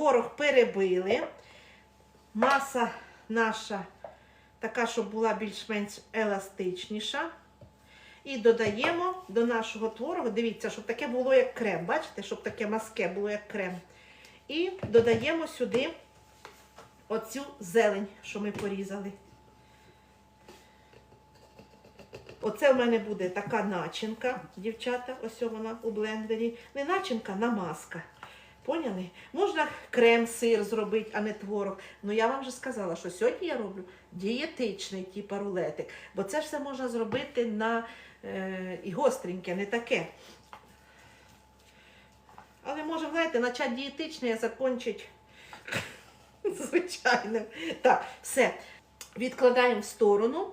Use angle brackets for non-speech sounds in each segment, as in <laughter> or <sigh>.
Творог перебили. Маса наша така, щоб була більш-менш еластичніша. І додаємо до нашого творогу, дивіться, щоб таке було як крем. Бачите, щоб таке маске було як крем. І додаємо сюди оцю зелень, що ми порізали. Оце в мене буде така начинка, дівчата, ось вона у блендері. Не начинка, намазка. Поняли? Можна крем, сир зробити, а не творог. Ну я вам вже сказала, що сьогодні я роблю дієтичний типу рулетик. Бо це все можна зробити на е, і гостреньке, не таке. Але може, знаєте, почати дієтичний, а закінчить <laughs> звичайним. Так, все. Відкладаємо в сторону.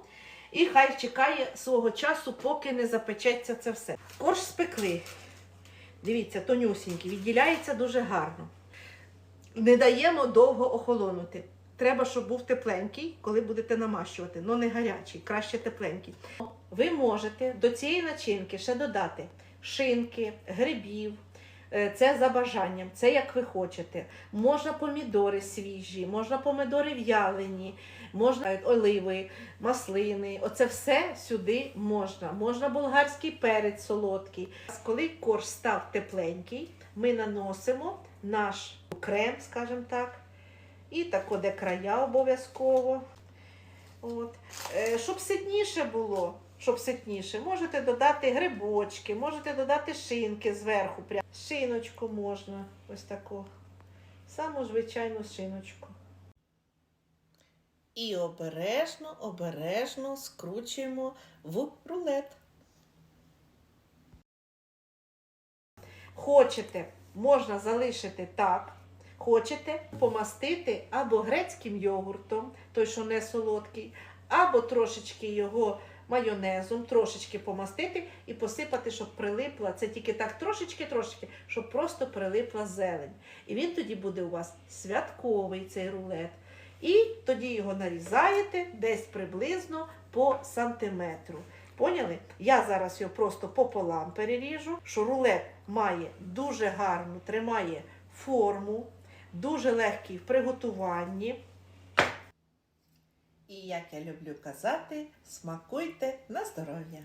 І хай чекає свого часу, поки не запечеться це все. Корж спекли. Дивіться, тонюсінький, відділяється дуже гарно. Не даємо довго охолонути. Треба, щоб був тепленький, коли будете намащувати. Ну не гарячий, краще тепленький. Ви можете до цієї начинки ще додати шинки, грибів. Е, Це за бажанням, це як ви хочете. Можна помідори свіжі, можна помідори в'ялені, можна оливи, маслини. Оце все сюди можна. Можна болгарський перець солодкий. Коли корж став тепленький, ми наносимо наш крем, скажімо так. І тако, де края обов'язково. От. Е, Щоб ситніше було, щоб ситніше, можете додати грибочки, можете додати шинки зверху. Прям. Шиночку можна, ось таку. Саму звичайну шиночку. І обережно, обережно скручуємо в рулет. Хочете, можна залишити так. Хочете помастити або грецьким йогуртом, той, що не солодкий, або трошечки його майонезом, трошечки помастити і посипати, щоб прилипла. Це тільки так трошечки-трошечки, щоб просто прилипла зелень. І він тоді буде у вас святковий цей рулет. І тоді його нарізаєте десь приблизно по сантиметру. Поняли? Я зараз його просто пополам переріжу, що рулет має дуже гарну, тримає форму, дуже легкий в приготуванні. І як я люблю казати, смакуйте на здоров'я!